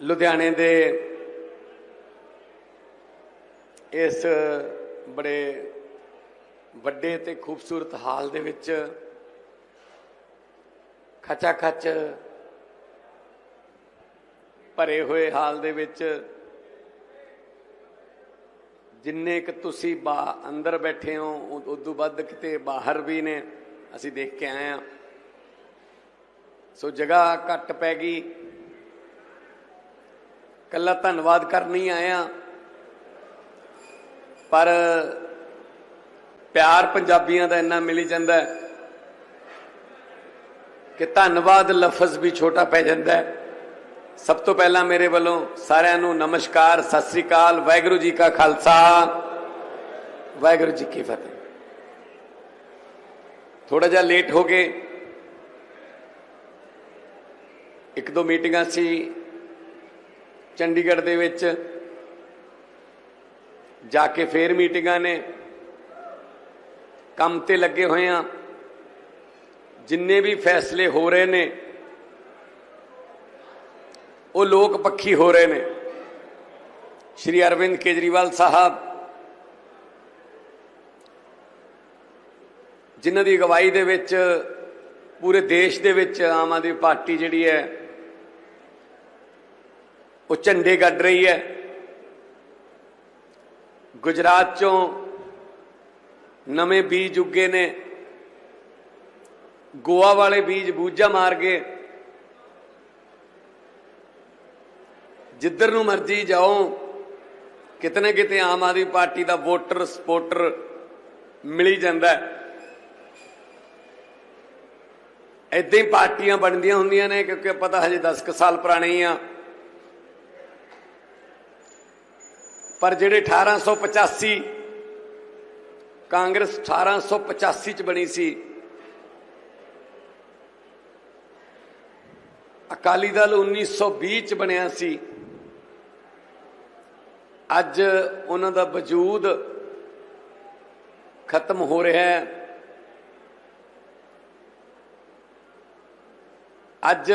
ਲੁਧਿਆਣੇ ਦੇ ਇਸ ਬੜੇ ਵੱਡੇ ਤੇ ਖੂਬਸੂਰਤ ਹਾਲ ਦੇ ਵਿੱਚ ਖਚਾ ਖਚ ਭਰੇ ਹੋਏ ਹਾਲ ਦੇ ਵਿੱਚ ਜਿੰਨੇ ਕਿ ਤੁਸੀਂ ਬਾ ਅੰਦਰ ਬੈਠੇ ਹੋ ਉਦੋਂ ਵੱਧ ਕਿਤੇ ਬਾਹਰ ਵੀ ਨੇ, ਅਸੀਂ ਦੇਖ ਕੇ ਆਏ ਆ ਸੋ ਜਗ੍ਹਾ ਘੱਟ ਪੈ ਗਈ। ਕੱਲਾ ਧੰਨਵਾਦ ਕਰਨ ਹੀ ਆਇਆ ਪਰ ਪਿਆਰ ਪੰਜਾਬੀਆਂ ਦਾ ਇੰਨਾ ਮਿਲੀ ਜਾਂਦਾ ਕਿ ਧੰਨਵਾਦ ਲਫ਼ਜ਼ ਵੀ ਛੋਟਾ ਪੈ ਜਾਂਦਾ ਸਭ ਤੋਂ ਪਹਿਲਾਂ ਮੇਰੇ ਵੱਲੋਂ ਸਾਰਿਆਂ ਨੂੰ ਨਮਸਕਾਰ, ਸਤਿ ਸ੍ਰੀ ਅਕਾਲ, ਵਾਹਿਗੁਰੂ ਜੀ ਕਾ ਖਾਲਸਾ, ਵਾਹਿਗੁਰੂ ਜੀ ਕੀ ਫਤਿਹ। ਥੋੜਾ ਜਿਹਾ ਲੇਟ ਹੋ ਗਏ। ਇੱਕ ਦੋ ਮੀਟਿੰਗਾਂ ਸੀ। ਚੰਡੀਗੜ੍ਹ ਦੇ ਵਿੱਚ ਜਾ ਕੇ ਫੇਰ ਮੀਟਿੰਗਾਂ ਨੇ। ਕੰਮ ਤੇ ਲੱਗੇ ਹੋਏ ਆ ਜਿੰਨੇ ਵੀ ਫੈਸਲੇ ਹੋ ਰਹੇ ਨੇ, ਉਹ ਲੋਕ ਪੱਖੀ ਹੋ ਰਹੇ ਨੇ। ਸ਼੍ਰੀ ਅਰਵਿੰਦ ਕੇਜਰੀਵਾਲ ਸਾਹਿਬ, ਜਿਨ੍ਹਾਂ ਦੀ ਅਗਵਾਈ ਦੇ ਵਿੱਚ, ਪੂਰੇ ਦੇਸ਼ ਦੇ ਵਿੱਚ ਆਮ ਆਦਮੀ ਪਾਰਟੀ ਜਿਹੜੀ ਹੈ ਉਹ ਝੰਡੇ ਗੱਡ ਰਹੀ ਹੈ। ਗੁਜਰਾਤ ਚੋਂ ਨਵੇਂ ਬੀਜ ਉੱਗੇ ਨੇ। ਗੋਆ ਵਾਲੇ ਬੀਜ ਬੂਝਾ ਮਾਰ ਗਏ ਜਿੱਧਰ ਨੂੰ ਮਰਜ਼ੀ ਜਾਓ ਕਿਤੇ ਨਾ ਕਿਤੇ ਆਮ ਆਦਮੀ ਪਾਰਟੀ ਦਾ ਵੋਟਰ ਸਪੋਰਟਰ ਮਿਲੀ ਜਾਂਦਾ ਹੈ। ਹੀ ਪਾਰਟੀਆਂ ਬਣਦੀਆਂ ਹੁੰਦੀਆਂ ਨੇ, ਕਿਉਂਕਿ ਪਤਾ ਹਜੇ 10 ਕੁ ਸਾਲ ਪੁਰਾਣੇ ਹੀ ਆ। ਪਰ ਜਿਹੜੇ 1885 ਕਾਂਗਰਸ 1885 ਚ ਬਣੀ ਸੀ, ਅਕਾਲੀ ਦਲ 1920 ਚ ਬਣਿਆ ਸੀ, ਅੱਜ ਉਹਨਾਂ ਦਾ ਵਜੂਦ ਖਤਮ ਹੋ ਰਿਹਾ ਹੈ। ਅੱਜ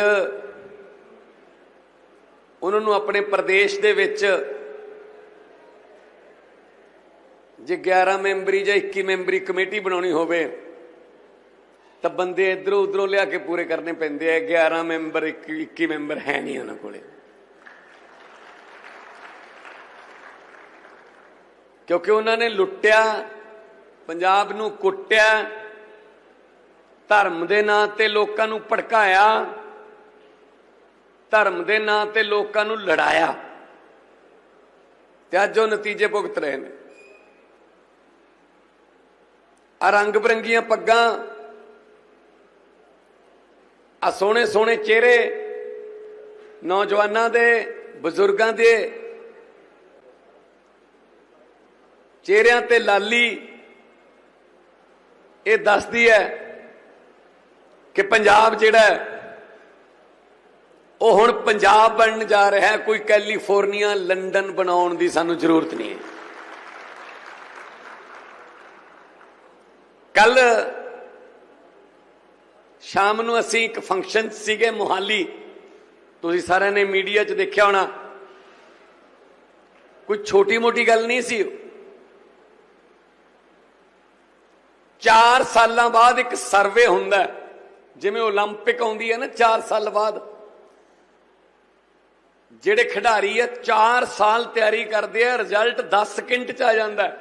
ਉਹਨਾਂ ਨੂੰ ਆਪਣੇ ਪ੍ਰਦੇਸ਼ ਦੇ ਵਿੱਚ ਜੇ 11 ਮੈਂਬਰੀ ਜਾਂ 21 ਮੈਂਬਰੀ ਕਮੇਟੀ ਬਣਾਉਣੀ ਹੋਵੇ, ਤਾਂ ਬੰਦੇ ਇਧਰੋਂ ਉਧਰੋਂ ਲਿਆ ਕੇ ਪੂਰੇ ਕਰਨੇ ਪੈਂਦੇ ਆ। 11 ਮੈਂਬਰ 21 ਮੈਂਬਰ ਹੈ ਨਹੀਂ ਉਹਨਾਂ ਕੋਲੇ। ਕਿਉਂਕਿ ਉਹਨਾਂ ਨੇ ਲੁੱਟਿਆ, ਪੰਜਾਬ ਨੂੰ ਕੁੱਟਿਆ, ਧਰਮ ਦੇ ਨਾਂ ਤੇ ਲੋਕਾਂ ਨੂੰ ਭੜਕਾਇਆ, ਧਰਮ ਦੇ ਨਾਂ ਤੇ ਲੋਕਾਂ ਨੂੰ ਲੜਾਇਆ। ਤੇ ਅੱਜ ਉਹ ਨਤੀਜੇ ਭੁਗਤ ਰਹੇ ਨੇ। ਆ ਰੰਗ ਬਰੰਗੀਆਂ ਪੱਗਾਂ, ਆ ਸੋਹਣੇ ਸੋਹਣੇ ਚਿਹਰੇ ਨੌਜਵਾਨਾਂ ਦੇ, ਬਜ਼ੁਰਗਾਂ ਦੇ, ਚਿਹਰਿਆਂ ਤੇ ਲਾਲੀ, ਇਹ ਦੱਸਦੀ ਹੈ ਕਿ ਪੰਜਾਬ ਜਿਹੜਾ ਉਹ ਹੁਣ ਪੰਜਾਬ ਬਣਨ ਜਾ ਰਿਹਾ ਕੋਈ ਕੈਲੀਫੋਰਨੀਆ, ਲੰਡਨ ਬਣਾਉਣ ਦੀ ਸਾਨੂੰ ਜ਼ਰੂਰਤ ਨਹੀਂ ਹੈ। ਕੱਲ ਸ਼ਾਮ ਨੂੰ ਅਸੀਂ ਇੱਕ ਫੰਕਸ਼ਨ ਸੀਗੇ ਮੁਹਾਲੀ ਤੁਸੀਂ ਸਾਰਿਆਂ ਨੇ ਮੀਡੀਆ 'ਚ ਦੇਖਿਆ ਹੋਣਾ ਕੋਈ ਛੋਟੀ ਮੋਟੀ ਗੱਲ ਨਹੀਂ ਸੀ 4 ਸਾਲਾਂ ਬਾਅਦ ਇੱਕ ਸਰਵੇ ਹੁੰਦਾ ਹੈ। ਜਿਵੇਂ 올림픽 ਆਉਂਦੀ ਹੈ ਨਾ 4 ਸਾਲ ਬਾਅਦ ਜਿਹੜੇ ਖਿਡਾਰੀ ਆ 4 ਸਾਲ ਤਿਆਰੀ ਕਰਦੇ ਆ ਰਿਜ਼ਲਟ 10 ਸਕਿੰਟ ਚ ਆ ਜਾਂਦਾ ਹੈ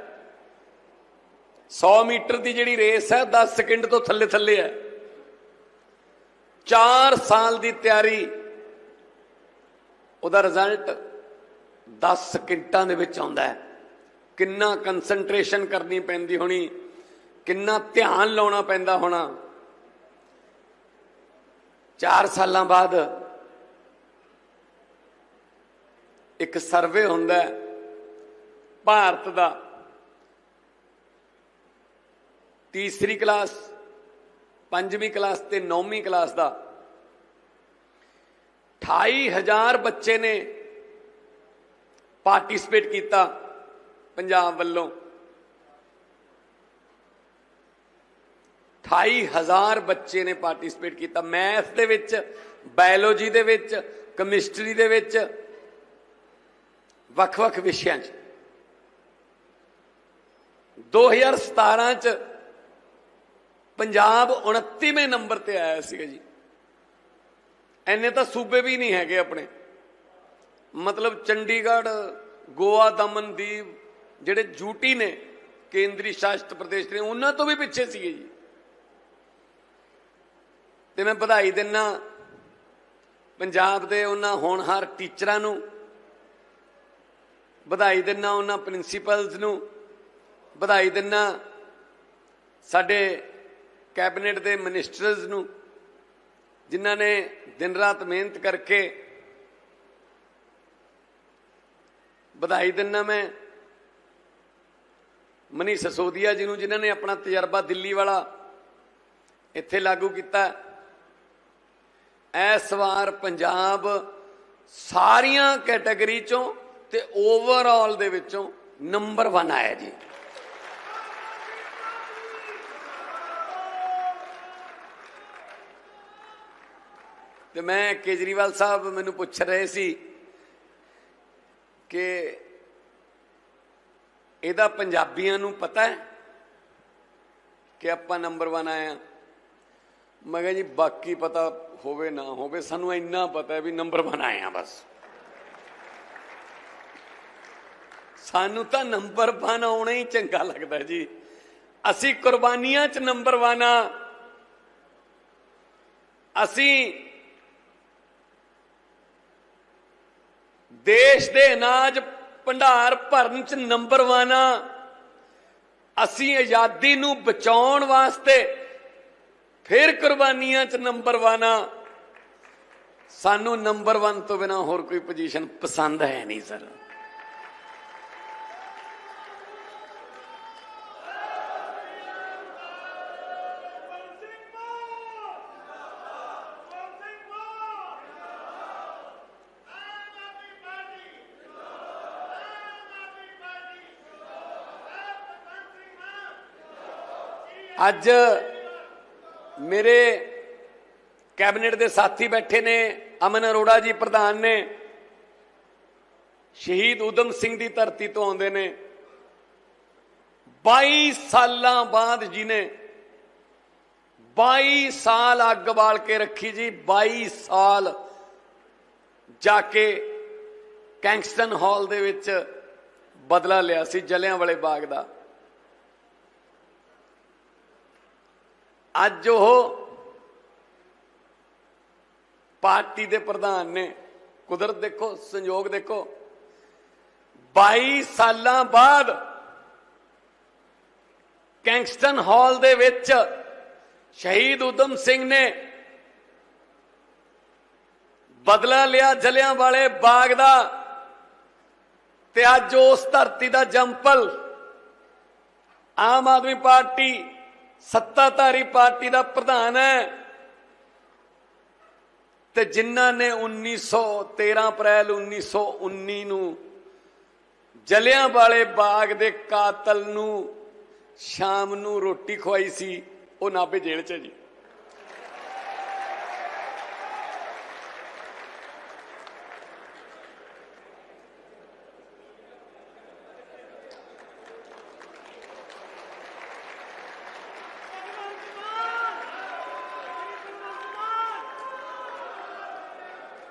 100 ਮੀਟਰ ਦੀ ਜਿਹੜੀ ਰੇਸ ਹੈ 10 ਸਕਿੰਟ ਤੋਂ ਥੱਲੇ ਥੱਲੇ ਹੈ। 4 ਸਾਲ ਦੀ ਤਿਆਰੀ। ਉਹਦਾ ਰਿਜ਼ਲਟ 10 ਸਕਿੰਟਾਂ ਦੇ ਵਿੱਚ ਆਉਂਦਾ ਹੈ। ਕਿੰਨਾ ਕਨਸੈਂਟਰੇਸ਼ਨ ਕਰਨੀ ਪੈਂਦੀ ਹੋਣੀ, ਕਿੰਨਾ ਧਿਆਨ ਲਾਉਣਾ ਪੈਂਦਾ ਹੋਣਾ। 4 ਸਾਲਾਂ ਬਾਅਦ ਇੱਕ ਸਰਵੇ ਹੁੰਦਾ ਭਾਰਤ ਦਾ ਤੀਸਰੀ ਕਲਾਸ, ਪੰਜਵੀਂ ਕਲਾਸ ਤੇ ਨੌਵੀਂ ਕਲਾਸ ਦਾ 28000 ਬੱਚੇ ਨੇ ਪਾਰਟਿਸਿਪੇਟ ਕੀਤਾ ਪੰਜਾਬ ਵੱਲੋਂ। 28000 ਬੱਚੇ ਨੇ ਪਾਰਟਿਸਿਪੇਟ ਕੀਤਾ ਮੈਥ ਦੇ ਵਿੱਚ, ਬਾਇਓਲੋਜੀ ਦੇ ਵਿੱਚ, ਕੈਮਿਸਟਰੀ ਦੇ ਵਿੱਚ, ਵੱਖ-ਵੱਖ ਵਿਸ਼ਿਆਂ 'ਚ। 2017 'ਚ ਪੰਜਾਬ 29ਵੇਂ ਨੰਬਰ ਤੇ ਆਇਆ ਸੀਗਾ ਜੀ। ਐਨੇ ਤਾਂ ਸੂਬੇ ਵੀ ਨਹੀਂ ਹੈਗੇ ਆਪਣੇ। ਮਤਲਬ ਚੰਡੀਗੜ੍ਹ, ਗੋਆ ਦਮਨ ਦੀਵ ਜਿਹੜੇ ਯੂਟੀ ਨੇ, ਕੇਂਦਰੀ ਸ਼ਾਸਿਤ ਪ੍ਰਦੇਸ਼ ਨੇ, ਉਹਨਾਂ ਤੋਂ ਵੀ ਪਿੱਛੇ ਸੀਗੇ ਜੀ। ਤੇ ਮੈਂ ਵਧਾਈ ਦਿੰਨਾ ਪੰਜਾਬ ਦੇ ਉਹਨਾਂ ਹੋਣਹਾਰ ਟੀਚਰਾਂ ਨੂੰ। ਵਧਾਈ ਦਿੰਨਾ ਉਹਨਾਂ ਪ੍ਰਿੰਸੀਪਲਸ ਨੂੰ। ਵਧਾਈ ਦਿੰਨਾ ਸਾਡੇ ਕੈਬਨਿਟ ਦੇ ਮਿਨਿਸਟਰਸ ਨੂੰ, ਜਿਨ੍ਹਾਂ ਨੇ ਦਿਨ ਰਾਤ ਮਿਹਨਤ ਕਰਕੇ ਵਧਾਈ ਦਿੰਨਾ ਮੈਂ, ਮਨੀ ਸਸੋਦੀਆ ਜੀ ਨੂੰ, ਜਿਨ੍ਹਾਂ ਨੇ ਆਪਣਾ ਤਜਰਬਾ ਦਿੱਲੀ ਵਾਲਾ ਇੱਥੇ ਲਾਗੂ ਕੀਤਾ। ਇਸ ਵਾਰ ਪੰਜਾਬ ਸਾਰੀਆਂ ਕੈਟਾਗਰੀ ਚੋਂ ਤੇ ਓਵਰਆਲ ਦੇ ਵਿੱਚੋਂ ਨੰਬਰ 1 ਆਇਆ ਜੀ। ਤੇ ਮੈਂ ਕੇਜਰੀਵਾਲ ਸਾਹਿਬ ਮੈਨੂੰ ਪੁੱਛ ਰਹੇ ਸੀ ਕਿ ਇਹਦਾ ਪੰਜਾਬੀਆਂ ਨੂੰ ਪਤਾ ਹੈ ਕਿ ਆਪਾਂ ਨੰਬਰ 1 ਆਏ ਆ ਮੈਂ ਕਿਹਾ ਜੀ, ਬਾਕੀ ਪਤਾ ਹੋਵੇ ਨਾ ਹੋਵੇ, ਸਾਨੂੰ ਇੰਨਾ ਪਤਾ ਹੈ ਵੀ ਨੰਬਰ 1 ਆਏ ਆ ਬਸ। ਸਾਨੂੰ ਤਾਂ ਨੰਬਰ 1 ਆਉਣਾ ਹੀ ਚੰਗਾ ਲੱਗਦਾ ਜੀ। ਅਸੀਂ ਕੁਰਬਾਨੀਆਂ 'ਚ ਨੰਬਰ 1 ਆ ਅਸੀਂ ਦੇਸ਼ ਦੇ ਅਨਾਜ ਭੰਡਾਰ ਭਰਨ 'ਚ ਨੰਬਰ 1 ਆ। ਅਸੀਂ ਆਜ਼ਾਦੀ ਨੂੰ ਬਚਾਉਣ ਵਾਸਤੇ ਫਿਰ ਕੁਰਬਾਨੀਆਂ 'ਚ ਨੰਬਰ 1 ਆ। ਸਾਨੂੰ ਨੰਬਰ 1 ਤੋਂ ਬਿਨਾ ਹੋਰ ਕੋਈ ਪੋਜੀਸ਼ਨ ਪਸੰਦ ਹੈ ਨਹੀਂ ਸਰ ਅੱਜ ਮੇਰੇ ਕੈਬਨਿਟ ਦੇ ਸਾਥੀ ਬੈਠੇ ਨੇ, ਅਮਨ ਅਰੋੜਾ ਜੀ ਪ੍ਰਧਾਨ ਨੇ। ਸ਼ਹੀਦ ਉਦਮ ਸਿੰਘ ਦੀ ਧਰਤੀ ਤੋਂ ਆਉਂਦੇ ਨੇ। 22 ਸਾਲਾਂ ਬਾਅਦ ਜੀ ਨੇ 22 ਸਾਲ ਅੱਗ ਬਾਲ ਕੇ ਰੱਖੀ ਜੀ 22 ਸਾਲ ਜਾ ਕੇ ਕੈਂਗਸਟਨ ਹਾਲ ਦੇ ਵਿੱਚ ਬਦਲਾ ਲਿਆ ਸੀ ਜਲਿਆਂ ਵਾਲੇ ਬਾਗ ਦਾ। ਅੱਜ ਉਹ ਪਾਰਟੀ ਦੇ ਪ੍ਰਧਾਨ ਨੇ। ਕੁਦਰਤ ਦੇਖੋ, ਸੰਯੋਗ ਦੇਖੋ। 22 ਸਾਲਾਂ ਬਾਅਦ ਕੈਂਗਸਟਨ ਹਾਲ ਦੇ ਵਿੱਚ ਸ਼ਹੀਦ ਉਦਮ ਸਿੰਘ ਨੇ ਬਦਲਾ ਲਿਆ ਜਲਿਆਂ ਵਾਲੇ ਬਾਗ ਦਾ ਤੇ ਅੱਜ ਉਸ ਧਰਤੀ ਦਾ ਜੰਪਲ ਆਮ ਆਦਮੀ ਪਾਰਟੀ ਸੱਤਾਧਾਰੀ ਪਾਰਟੀ ਦਾ ਪ੍ਰਧਾਨ ਹੈ। ਤੇ ਜਿਨ੍ਹਾਂ ਨੇ 1913 ਅਪ੍ਰੈਲ 1919 ਨੂੰ ਜਲਿਆਂ ਵਾਲੇ ਬਾਗ ਦੇ ਕਾਤਲ ਨੂੰ ਸ਼ਾਮ ਨੂੰ ਰੋਟੀ ਖਵਾਈ ਸੀ, ਉਹ ਨਾਭੇ ਜੇਲ੍ਹ 'ਚ ਜੀ।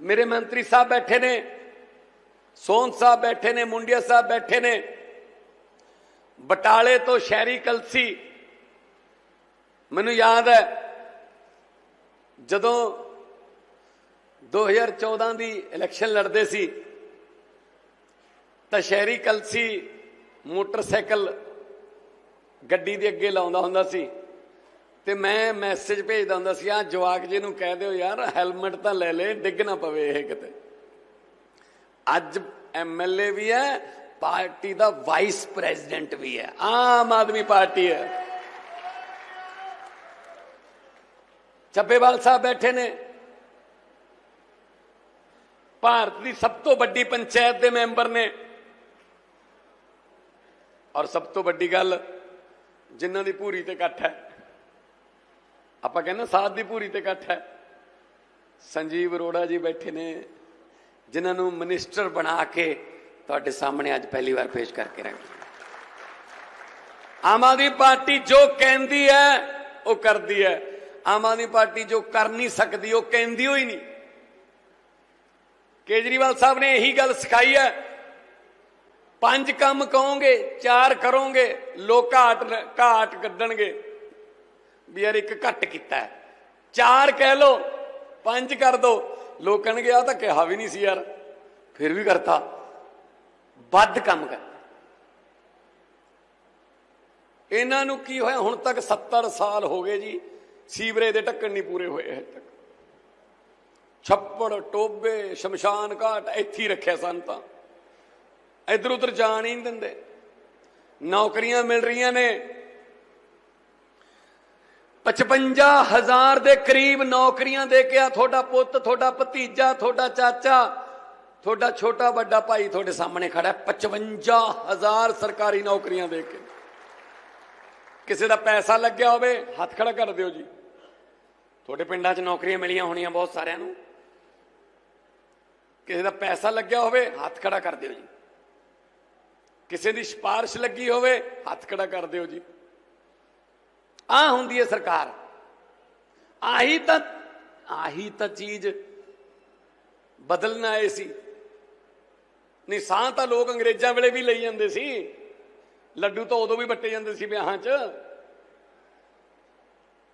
ਮੇਰੇ ਮੰਤਰੀ ਸਾਹਿਬ ਬੈਠੇ ਨੇ ਸੋਨ ਸਾਹਿਬ ਬੈਠੇ ਨੇ, ਮੁੰਡਿਆ ਸਾਹਿਬ ਬੈਠੇ ਨੇ, ਬਟਾਲੇ ਤੋਂ ਸ਼ਹਿਰੀ ਕਲਸੀ। ਮੈਨੂੰ ਯਾਦ ਹੈ, ਜਦੋਂ 2014 ਦੀ ਇਲੈਕਸ਼ਨ ਲੜਦੇ ਸੀ, ਤਾਂ ਸ਼ਹਿਰੀ ਕਲਸੀ ਮੋਟਰਸਾਈਕਲ ਗੱਡੀ ਦੇ ਅੱਗੇ ਲਾਉਂਦਾ ਹੁੰਦਾ ਸੀ। ਤੇ ਮੈਂ ਮੈਸੇਜ ਭੇਜਦਾ ਹੁੰਦਾ ਸੀ ਆ ਜਵਾਕ ਜੀ ਨੂੰ ਕਹਿ ਦਿਓ ਯਾਰ ਹੈਲਮਟ ਤਾਂ ਲੈ ਲੈ, ਡਿੱਗ ਨਾ ਪਵੇ ਇਹ ਕਿਤੇ। ਅੱਜ ਐਮਐਲਏ ਵੀ ਹੈ, ਪਾਰਟੀ ਦਾ ਵਾਈਸ ਪ੍ਰੈਜ਼ੀਡੈਂਟ ਵੀ ਹੈ। ਆਮ ਆਦਮੀ ਪਾਰਟੀ ਹੈ। ਚੱਬੇਵਾਲ ਸਾਹਿਬ ਬੈਠੇ ਨੇ। ਭਾਰਤ ਦੀ ਸਭ ਤੋਂ ਵੱਡੀ ਪੰਚਾਇਤ ਦੇ ਮੈਂਬਰ ਨੇ। ਔਰ ਸਭ ਤੋਂ ਵੱਡੀ ਗੱਲ, ਜਿਨ੍ਹਾਂ ਦੀ ਪੂਰੀ ਤੇ ਇਕੱਠ ਹੈ। ਆਪਾਂ ਕਹਿੰਦੇ ਸਾਧ ਦੀ ਪੂਰੀ ਤੇ ਇਕੱਠ ਹੈ। ਸੰਜੀਵ ਅਰੋੜਾ ਜੀ ਬੈਠੇ ਨੇ, ਜਿਨ੍ਹਾਂ ਨੂੰ ਮਿਨਿਸਟਰ ਬਣਾ ਕੇ ਤੁਹਾਡੇ ਸਾਹਮਣੇ ਅੱਜ ਪਹਿਲੀ ਵਾਰ ਪੇਸ਼ ਕਰਕੇ ਰੱਖਿਆ ਆਮ ਆਦਮੀ ਪਾਰਟੀ ਜੋ ਕਹਿੰਦੀ ਹੈ, ਉਹ ਕਰਦੀ ਹੈ। ਆਮ ਆਦਮੀ ਪਾਰਟੀ ਜੋ ਕਰ ਨਹੀਂ ਸਕਦੀ, ਉਹ ਕਹਿੰਦੀ ਹੋਈ ਨਹੀਂ। ਕੇਜਰੀਵਾਲ ਸਾਹਿਬ ਨੇ ਇਹੀ ਗੱਲ ਸਿਖਾਈ ਹੈ, ਪੰਜ ਕੰਮ ਕਹੋਗੇ, ਚਾਰ ਕਰੋਗੇ, ਲੋਕ ਘਾਟ ਘਾਟ ਕੱਢਣਗੇ। ਵੀ ਯਾਰ ਇੱਕ ਘੱਟ ਕੀਤਾ ਚਾਰ ਕਹਿ ਲੋ ਪੰਜ ਕਰ ਦੋ। ਲੋਕ ਕਹਿਣਗੇ ਆ ਤਾਂ ਕਿਹਾ ਵੀ ਨਹੀਂ ਸੀ ਯਾਰ। ਫਿਰ ਵੀ ਕਰਤਾ। ਵੱਧ ਕੰਮ ਕਰ। ਇਹਨਾਂ ਨੂੰ ਕੀ ਹੋਇਆ? ਹੁਣ ਤੱਕ 70 ਸਾਲ ਹੋ ਗਏ ਜੀ। ਸੀਵਰੇਜ ਦੇ ਢੱਕਣ ਨਹੀਂ ਪੂਰੇ ਹੋਏ ਹਜੇ ਤੱਕ। ਛੱਪੜ, ਟੋਬੇ, ਸ਼ਮਸ਼ਾਨ ਘਾਟ, ਇੱਥੇ ਹੀ ਰੱਖਿਆ ਸਨ ਤਾਂ। ਇਧਰ ਉਧਰ ਜਾਣ ਹੀ ਨਹੀਂ ਦਿੰਦੇ। ਨੌਕਰੀਆਂ ਮਿਲ ਰਹੀਆਂ ਨੇ। 55000 ਦੇ ਕਰੀਬ ਨੌਕਰੀਆਂ ਦੇ ਕੇ ਆ, ਤੁਹਾਡਾ ਪੁੱਤ, ਤੁਹਾਡਾ ਭਤੀਜਾ, ਤੁਹਾਡਾ ਚਾਚਾ, ਤੁਹਾਡਾ ਛੋਟਾ ਵੱਡਾ ਭਾਈ ਤੁਹਾਡੇ ਸਾਹਮਣੇ ਖੜਾ ਹੈ। 55000 ਸਰਕਾਰੀ ਨੌਕਰੀਆਂ ਦੇ ਕੇ। ਕਿਸੇ ਦਾ ਪੈਸਾ ਲੱਗਿਆ ਹੋਵੇ, ਹੱਥ ਖੜਾ ਕਰ ਦਿਓ ਜੀ। ਤੁਹਾਡੇ ਪਿੰਡਾਂ 'ਚ ਨੌਕਰੀਆਂ ਮਿਲੀਆਂ ਹੋਣੀਆਂ ਬਹੁਤ ਸਾਰਿਆਂ ਨੂੰ। ਕਿਸੇ ਦਾ ਪੈਸਾ ਲੱਗਿਆ ਹੋਵੇ, ਹੱਥ ਖੜਾ ਕਰ ਦਿਓ ਜੀ। ਕਿਸੇ ਦੀ ਸਿਫਾਰਿਸ਼ ਲੱਗੀ ਹੋਵੇ, ਹੱਥ ਖੜਾ ਕਰ ਦਿਓ ਜੀ। ਆ ਹੁੰਦੀ ਹੈ ਸਰਕਾਰ ਆਹੀ ਤਾਂ ਆਹੀ ਤਾਂ ਚੀਜ਼ ਬਦਲਣ ਆਏ ਸੀ ਨਹੀਂ ਸਾਹ ਤਾਂ ਲੋਕ ਅੰਗਰੇਜ਼ਾਂ ਵੇਲੇ ਵੀ ਲਈ ਜਾਂਦੇ ਸੀ ਲੱਡੂ ਤਾਂ ਉਦੋਂ ਵੀ ਵੱਟੇ ਜਾਂਦੇ ਸੀ ਵਿਆਹਾਂ 'ਚ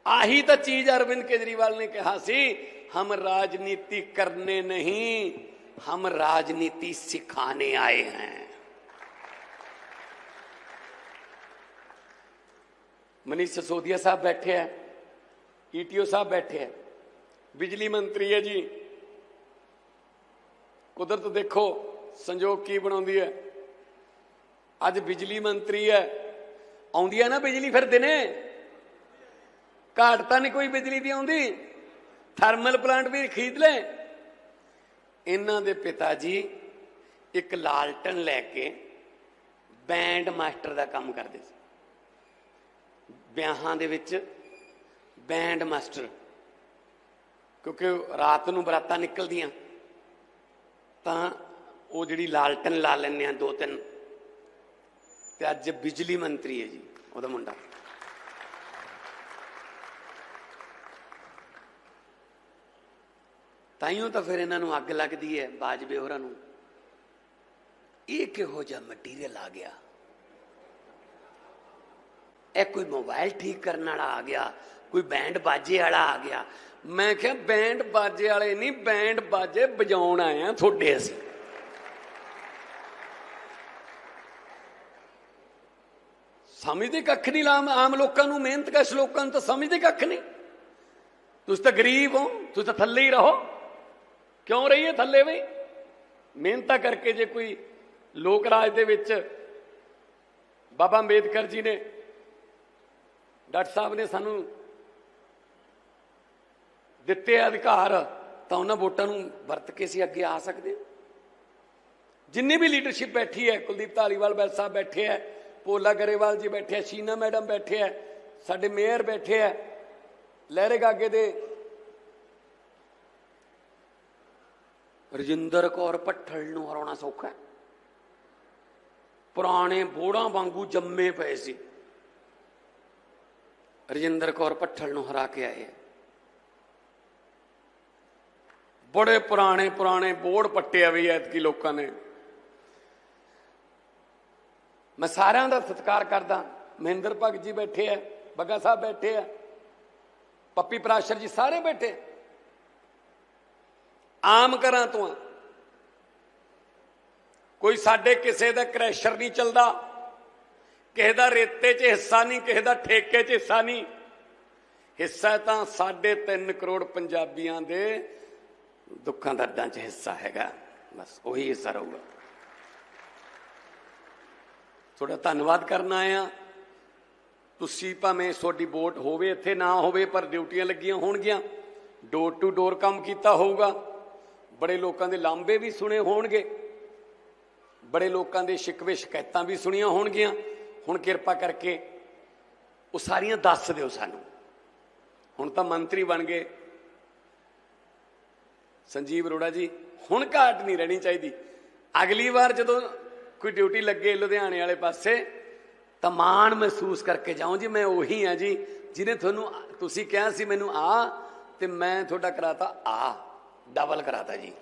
ਆਹੀ ਤਾਂ ਚੀਜ਼ ਅਰਵਿੰਦ ਕੇਜਰੀਵਾਲ ਨੇ ਕਿਹਾ ਸੀ ਹਮ ਰਾਜਨੀਤੀ ਕਰਨੇ ਨਹੀਂ ਹਮ ਰਾਜਨੀਤੀ ਸਿਖਾਣੇ ਆਏ हैं। ਮਨੀਸ਼ ਸਸੋਦੀਆ ਸਾਹਿਬ ਬੈਠੇ ਹੈ ਈਟੀਓ ਸਾਹਿਬ ਬੈਠੇ ਹੈ ਬਿਜਲੀ ਮੰਤਰੀ ਹੈ ਜੀ। ਕੁਦਰਤ ਦੇਖੋ, ਸੰਜੋਗ ਕੀ ਬਣਾਉਂਦੀ ਹੈ। ਅੱਜ ਬਿਜਲੀ ਮੰਤਰੀ ਹੈ। ਆਉਂਦੀ ਹੈ ਨਾ ਬਿਜਲੀ ਫਿਰ ਦਿਨੇ? ਘਾਟ ਤਾਂ ਨਹੀਂ ਕੋਈ ਬਿਜਲੀ ਦੀ ਆਉਂਦੀ। ਥਰਮਲ ਪਲਾਂਟ ਵੀ ਖਰੀਦ ਲੈ ਇਹਨਾਂ ਦੇ ਪਿਤਾ ਜੀ ਇੱਕ ਲਾਲਟਨ ਲੈ ਕੇ ਬੈਂਡ ਮਾਸਟਰ ਦਾ ਕੰਮ ਕਰਦੇ ਸੀ। ਵਿਆਹਾਂ ਦੇ ਵਿੱਚ ਬੈਂਡ ਮਾਸਟਰ। ਕਿਉਂਕਿ ਰਾਤ ਨੂੰ ਬਰਾਤਾਂ ਨਿਕਲਦੀਆਂ, ਤਾਂ ਉਹ ਜਿਹੜੀ ਲਾਲਟਨ ਲਾ ਲੈਂਦੇ ਆ ਦੋ ਤਿੰਨ। ਤੇ ਅੱਜ ਬਿਜਲੀ ਮੰਤਰੀ ਹੈ ਜੀ, ਉਹਦਾ ਮੁੰਡਾ। ਤਾਈਓ ਤਾਂ ਫਿਰ ਇਹਨਾਂ ਨੂੰ ਅੱਗ ਲੱਗਦੀ ਹੈ, ਬਾਜਵੇ ਹੋਰਾਂ ਨੂੰ। ਇਹ ਕਿਹੋ ਜਿਹਾ ਮਟੀਰੀਅਲ ਆ ਗਿਆ? ਇਹ ਕੋਈ ਮੋਬਾਈਲ ਠੀਕ ਕਰਨ ਵਾਲਾ ਆ ਗਿਆ, ਕੋਈ ਬੈਂਡ ਬਾਜੇ ਵਾਲਾ ਆ ਗਿਆ। ਮੈਂ ਕਿਹਾ, ਬੈਂਡ ਬਾਜੇ ਵਾਲੇ ਨਹੀਂ, ਬੈਂਡ ਬਾਜੇ ਵਜਾਉਣ ਆਏ ਆ ਤੁਹਾਡੇ ਅਸੀਂ। ਸਮਝਦੇ ਕੱਖ ਨਹੀਂ ਲਾਮ, ਆਮ ਲੋਕਾਂ ਨੂੰ, ਮਿਹਨਤ ਕਸ਼ ਲੋਕਾਂ ਨੂੰ ਤਾਂ ਸਮਝਦੇ ਕੱਖ ਨਹੀਂ। ਤੁਸੀਂ ਤਾਂ ਗਰੀਬ ਹੋ, ਤੁਸੀਂ ਤਾਂ ਥੱਲੇ ਹੀ ਰਹੋ। ਕਿਉਂ ਰਹੀਏ ਥੱਲੇ ਬਈ? ਮਿਹਨਤਾਂ ਕਰਕੇ ਜੇ ਕੋਈ ਲੋਕ ਰਾਜ ਦੇ ਵਿੱਚ ਬਾਬਾ ਅੰਬੇਦਕਰ ਜੀ ਨੇ ਡਾਕਟਰ ਸਾਹਿਬ ਨੇ ਸਾਨੂੰ ਦਿੱਤੇ ਅਧਿਕਾਰ, ਤਾਂ ਉਹਨਾਂ ਵੋਟਾਂ ਨੂੰ ਵਰਤ ਕੇ ਸੀ ਅੱਗੇ ਆ ਸਕਦੇ ਜਿੰਨੀ ਵੀ ਲੀਡਰਸ਼ਿਪ ਬੈਠੀ ਹੈ, ਕੁਲਦੀਪ ਧਾਲੀਵਾਲ ਬੈਲ ਸਾਹਿਬ ਬੈਠੇ ਹੈ, ਪੋਲਾ ਗਰੇਵਾਲ ਜੀ ਬੈਠੇ ਹੈ, ਸ਼ੀਨਾ ਮੈਡਮ ਬੈਠੇ ਹੈ, ਸਾਡੇ ਮੇਅਰ ਬੈਠੇ ਹੈ, ਲਹਿਰੇ ਗਾਗੇ ਦੇ ਰਜਿੰਦਰ ਕੌਰ ਪੱਠਲ ਨੂੰ ਹਰਾਉਣਾ ਸੌਖਾ ਹੈ। ਪੁਰਾਣੇ ਬੋੜਾਂ ਵਾਂਗੂ ਜੰਮੇ ਪਏ ਸੀ। ਰਜਿੰਦਰ ਕੌਰ ਪੱਠਲ ਨੂੰ ਹਰਾ ਕੇ ਆਏ ਬੜੇ ਪੁਰਾਣੇ ਪੁਰਾਣੇ ਬੋਰਡ ਪੱਟਿਆ ਵੀ ਐਤਕੀ ਲੋਕਾਂ ਨੇ। ਮੈਂ ਸਾਰਿਆਂ ਦਾ ਸਤਿਕਾਰ ਕਰਦਾ। ਮਹਿੰਦਰ ਭਗਤ ਜੀ ਬੈਠੇ ਆ, ਬੱਗਾ ਸਾਹਿਬ ਬੈਠੇ ਆ, ਪੱਪੀ ਪ੍ਰਾਸ਼ਰ ਜੀ ਸਾਰੇ ਬੈਠੇ। ਆਮ ਘਰਾਂ ਤੋਂ ਕੋਈ ਸਾਡੇ ਕਿਸੇ ਦਾ ਕ੍ਰੈਸ਼ਰ ਨਹੀਂ ਚੱਲਦਾ। ਕਿਸੇ ਦਾ ਰੇਤੇ 'ਚ ਹਿੱਸਾ ਨਹੀਂ, ਕਿਸੇ ਦਾ ਠੇਕੇ 'ਚ ਹਿੱਸਾ ਨਹੀਂ। ਹਿੱਸਾ ਤਾਂ ਸਾਡੇ 3 ਕਰੋੜ ਪੰਜਾਬੀਆਂ ਦੇ ਦੁੱਖਾਂ ਦਰਦਾਂ 'ਚ ਹਿੱਸਾ ਹੈਗਾ। ਬਸ ਉਹੀ ਹਿੱਸਾ ਰਹੂਗਾ। ਤੁਹਾਡਾ ਧੰਨਵਾਦ ਕਰਨ ਆਇਆ। ਤੁਸੀਂ ਭਾਵੇਂ ਤੁਹਾਡੀ ਵੋਟ ਹੋਵੇ, ਇੱਥੇ ਨਾ ਹੋਵੇ, ਪਰ ਡਿਊਟੀਆਂ ਲੱਗੀਆਂ ਹੋਣਗੀਆਂ। ਡੋਰ ਟੂ ਡੋਰ ਕੰਮ ਕੀਤਾ ਹੋਊਗਾ। ਬੜੇ ਲੋਕਾਂ ਦੇ ਲਾਂਬੇ ਵੀ ਸੁਣੇ ਹੋਣਗੇ। ਬੜੇ ਲੋਕਾਂ ਦੇ ਸ਼ਿਕਵੇ ਸ਼ਿਕਾਇਤਾਂ ਵੀ ਸੁਣੀਆਂ ਹੋਣਗੀਆਂ। ਹੁਣ ਕਿਰਪਾ ਕਰਕੇ ਉਹ ਸਾਰੀਆਂ ਦੱਸ ਦਿਓ ਸਾਨੂੰ। ਹੁਣ ਤਾਂ ਮੰਤਰੀ ਬਣ ਗਏ। ਸੰਜੀਵ ਅਰੋੜਾ ਜੀ, ਹੁਣ ਘਾਟ ਨਹੀਂ ਰਹਿਣੀ ਚਾਹੀਦੀ। ਅਗਲੀ ਵਾਰ ਜਦੋਂ ਕੋਈ ਡਿਊਟੀ ਲੱਗੇ ਲੁਧਿਆਣੇ ਵਾਲੇ ਪਾਸੇ, ਤਾਂ ਮਾਣ ਮਹਿਸੂਸ ਕਰਕੇ ਜਾਓ। ਜੀ, ਮੈਂ ਉਹੀ ਆ ਜੀ, ਜਿਹਨੇ ਤੁਹਾਨੂੰ, ਤੁਸੀਂ ਕਿਹਾ ਸੀ ਮੈਨੂੰ ਆ, ਤੇ ਮੈਂ ਤੁਹਾਡਾ ਕਰਾਤਾ ਆ। ਡਬਲ ਕਰਾਤਾ ਜੀ।